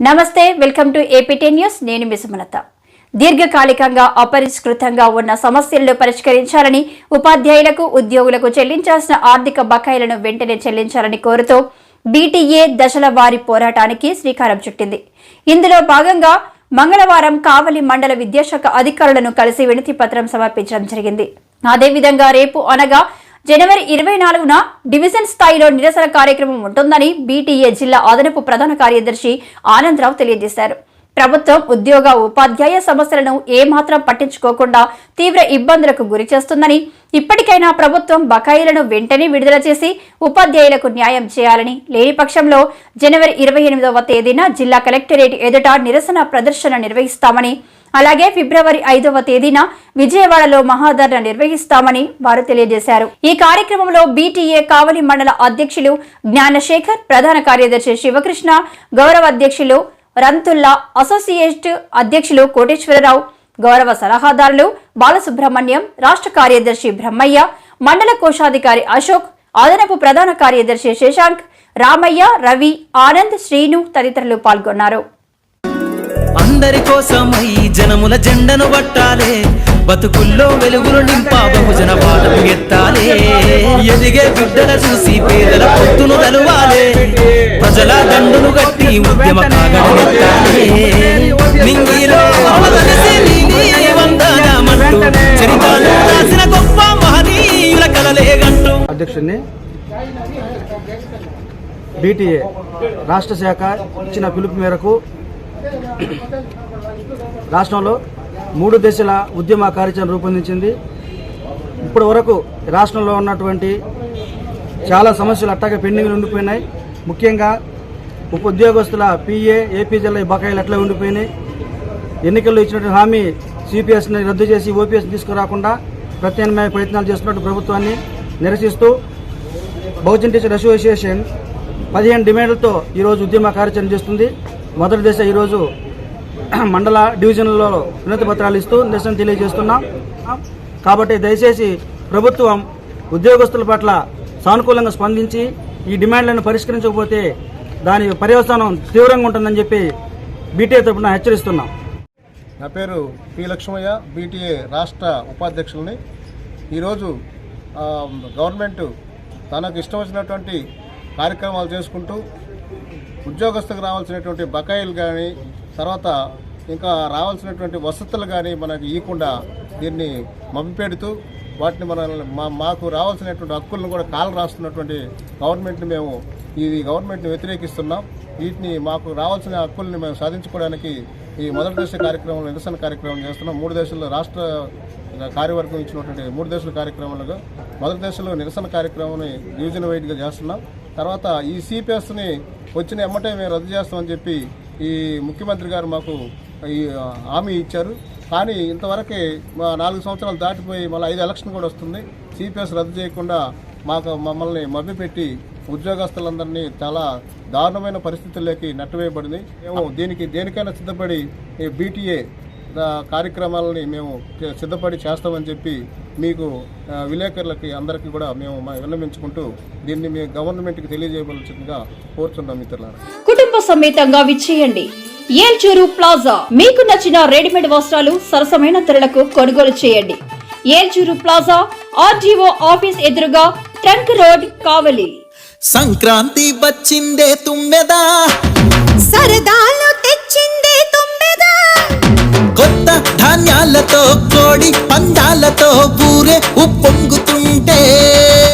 నమస్తే welcome to APT news నేను మిసుమలత దీర్ఘకాలికంగా అపరిష్కృతంగా ఉన్న సమస్యలను పరిష్కరించాలని ఉపాధ్యాయులకు ఉద్యోగులకు చెల్లించాల్సిన ఆర్థిక బకాయిలను వెంటనే చెల్లించాలని కోరుతూ బీటీఏ దశల వారి పోరాటానికి శ్రీకారం చుట్టింది. ఇందులో భాగంగా మంగళవారం కావలి మండల విద్యాశాఖ అధికారులను కలిసి వినతి పత్రం సమర్పించడం జరిగింది. అదేవిధంగా రేపు అనగా జనవరి ఇరవై నాలుగున డివిజన్ స్థాయిలో నిరసన కార్యక్రమం ఉంటుందని బీటీఏ జిల్లా అదనపు ప్రధాన కార్యదర్శి ఆనందరావు తెలియజేశారు. ప్రభుత్వం ఉద్యోగ ఉపాధ్యాయ సమస్యలను ఏమాత్రం పట్టించుకోకుండా తీవ్ర ఇబ్బందులకు గురి చేస్తుందని ఇప్పటికైనా ప్రభుత్వం బకాయిలను వెంటనే విడుదల చేసి ఉపాధ్యాయులకు న్యాయం చేయాలని లేని పక్షంలో జనవరి ఇరవై ఎనిమిదవ తేదీన జిల్లా కలెక్టరేట్ ఎదుట నిరసన ప్రదర్శన నిర్వహిస్తామని అలాగే ఫిబ్రవరి ఐదవ తేదీన విజయవాడలో మహాధరణ నిర్వహిస్తామని వారు తెలియజేశారు. ఈ కార్యక్రమంలో బీటీఏ కావలి మండల అధ్యక్షులు జ్ఞానశేఖర్ ప్రధాన కార్యదర్శి శివకృష్ణ గౌరవ అధ్యక్షులు రంతుల్లా అసోసియేట్ అధ్యక్షులు కోటేశ్వరరావు గౌరవ సలహాదారులు బాలసుబ్రహ్మణ్యం రాష్ట్ర కార్యదర్శి బ్రహ్మయ్య మండల కోశాధికారి అశోక్ అదనపు ప్రధాన కార్యదర్శి శశాంక్ రామయ్య రవి ఆనంద్ శ్రీను తదితరులు పాల్గొన్నారు. అందరి కోసమై జనముల జెండను పట్టాలే. బతుకుల్లో వెలుగులు నింపా బహుజన పాటలు ఎత్తాలే. ఎదిగే బిడ్డల చూసి పేదల పొత్తును తలువాలే ప్రజల దండును గట్టి ఉద్యమ కాగడం నింగిలో అవతలిసి నీలి రాసిన గొప్ప మహనీయుల కలలే అధ్యక్షుడిని బీటీఏ రాష్ట్ర శాఖ ఇచ్చిన పిలుపు మేరకు రాష్ట్రంలో మూడు దశల ఉద్యమ కార్యాచరణ రూపొందించింది. ఇప్పటి వరకు రాష్ట్రంలో ఉన్నటువంటి చాలా సమస్యలు అట్టాగే పెండింగ్లు ఉండిపోయినాయి. ముఖ్యంగా ఉప ఉద్యోగస్తుల పిఏ ఏపీ జిల్లా బకాయిలు అట్లా ఉండిపోయినాయి. ఎన్నికల్లో ఇచ్చినటువంటి హామీ సిపిఎస్ని రద్దు చేసి ఓపీఎస్ని తీసుకురాకుండా ప్రత్యామ్నాయ ప్రయత్నాలు చేస్తున్నట్టు ప్రభుత్వాన్ని నిరసిస్తూ బహుజన్ టీచర్ అసోసియేషన్ పదిహేను డిమాండ్లతో ఈరోజు ఉద్యమ కార్యాచరణ చేస్తుంది. మొదటి దశ ఈరోజు మండల డివిజన్లలో వినతి పత్రాలు ఇస్తూ నిరసన తెలియజేస్తున్నాం. కాబట్టి దయచేసి ప్రభుత్వం ఉద్యోగస్తుల పట్ల సానుకూలంగా స్పందించి ఈ డిమాండ్లను పరిష్కరించకపోతే దాని పర్యవసానం తీవ్రంగా ఉంటుందని చెప్పి బీటీఏ తరఫున హెచ్చరిస్తున్నాం. నా పేరు పి లక్ష్మయ్య బీటీఏ రాష్ట్ర ఉపాధ్యక్షుల్ని. ఈరోజు గవర్నమెంట్ తనకు ఇష్టం వచ్చినటువంటి కార్యక్రమాలు చేసుకుంటూ ఉద్యోగస్తులకు రావాల్సినటువంటి బకాయిలు కానీ తర్వాత ఇంకా రావాల్సినటువంటి వసతులు కానీ మనకి ఇవ్వకుండా దీన్ని మభ్యపెడుతూ వాటిని మన మా మాకు రావాల్సినటువంటి హక్కులను కూడా కాలు రాస్తున్నటువంటి గవర్నమెంట్ని మేము ఈ గవర్నమెంట్ని వ్యతిరేకిస్తున్నాం. వీటిని మాకు రావాల్సిన హక్కుల్ని మేము సాధించుకోవడానికి ఈ మొదటి దశ కార్యక్రమంలో నిరసన కార్యక్రమం చేస్తున్నాం. మూడు దేశాల్లో రాష్ట్ర కార్యవర్గం ఇచ్చినటువంటి మూడు దశల కార్యక్రమాలుగా మొదటి దశలో నిరసన కార్యక్రమాన్ని డివిజన్ వైడ్గా చేస్తున్నాం. తర్వాత ఈ సిపిఎస్ని వచ్చిన ఎమ్మటే మేము రద్దు చేస్తామని చెప్పి ఈ ముఖ్యమంత్రి గారు మాకు ఈ హామీ ఇచ్చారు. కానీ ఇంతవరకే మా నాలుగు సంవత్సరాలు దాటిపోయి మళ్ళీ ఐదు ఎలక్షన్ కూడా వస్తుంది. సిపిఎస్ రద్దు చేయకుండా మాకు మమ్మల్ని మభ్యపెట్టి ఉద్యోగస్తులందరినీ చాలా దారుణమైన పరిస్థితుల్లోకి నెట్టవేయబడింది. మేము దీనికి దేనికైనా సిద్ధపడి బీటీఏ కార్యక్రమాలని మేము సిద్ధపడి చేస్తామని చెప్పి మీకు విలేకరులకి అందరికీ కూడా మేము మా విన్నవించుకుంటూ దీన్ని మీ గవర్నమెంట్కి తెలియజేయవలసిందిగా కోరుతున్నాం మిత్రులారా. కుటుంబ సమేతంగా విచ్చేయండి. ఏల్చూరు ప్లాజా. మీకు నచ్చిన రెడీమేడ్ వస్త్రాలు సరసమైన ధరలకు కొనుగోలు చేయండి. ఏల్చూరు ప్లాజా ఆర్జీఓ ఆఫీస్ ఎదురుగా ట్రంక్ రోడ్ కావలి. సంక్రాంతి వచ్చిందే తుమ్మెదా? సరదాలు పందాలతో కోడి పందాలతో ఊరే ఉప్పొంగుతుంటే